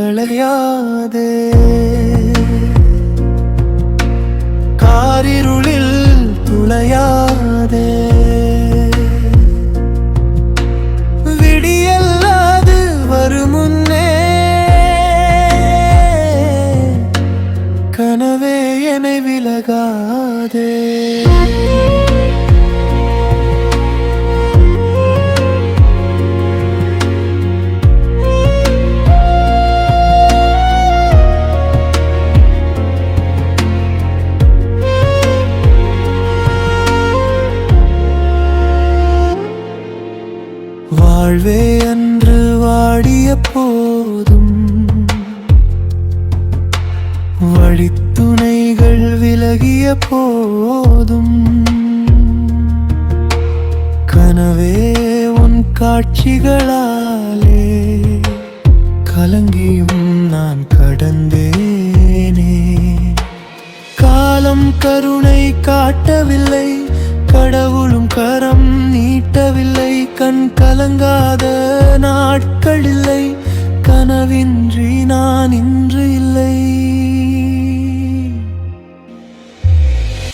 கனவே களையாதே காரிருளில் துளையாதே. வாழ்வே அன்று வாடிய போதும். வழித்துணைகள் விலகிய போதும். கனவே உன் காட்சிகளாலே கலங்கியும் நான் கடந்தேனே. காலம் கருணை காட்டவில்லை கடவுளும் கரம் நீட்டவில்லை. கண் கலங்காத நாட்கள் இல்லை. கனவின்றி நான் இன்று இல்லை.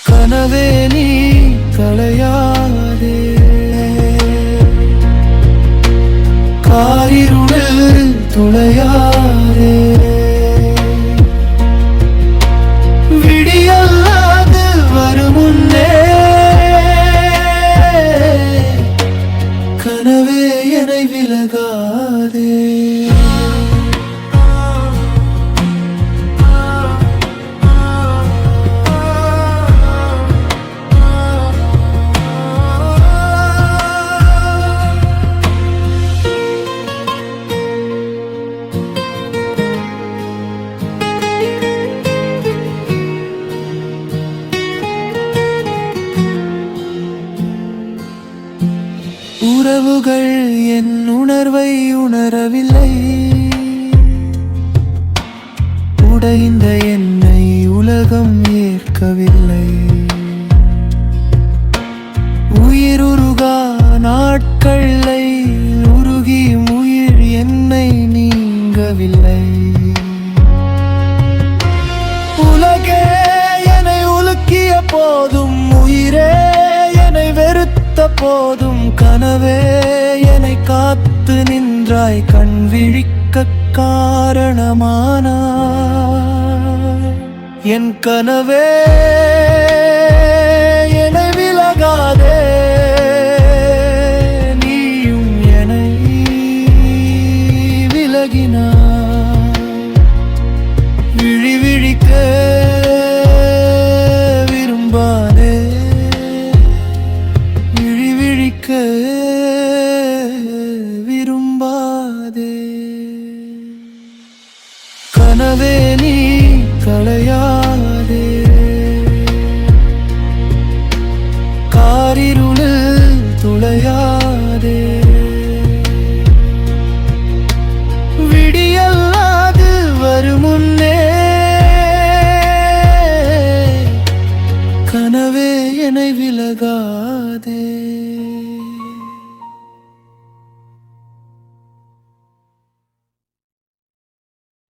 கனவே நீ தலையா உறவுகள் என் உணர்வை உணரவில்லை. உடைந்த என்னை உலகம் ஏற்கவில்லை. உயிருருகா நாட்களை உருகி உயிர் என்னை நீங்கவில்லை. உலகே என்னை உலுக்கிய போதும் உயிரே என்னை வெறுத்த போதும் கனவே என்னை காத்து நின்றாய் கண் விழிக்க காரணமான என் கனவே என்னை விலகாதே நீயும் என்னை விலகினாய். கனவே நீ களையாதே. காரிருளில் துளையாதே. விடியல்லாது வருமுன்னே. கனவே என்னை விலகாதே.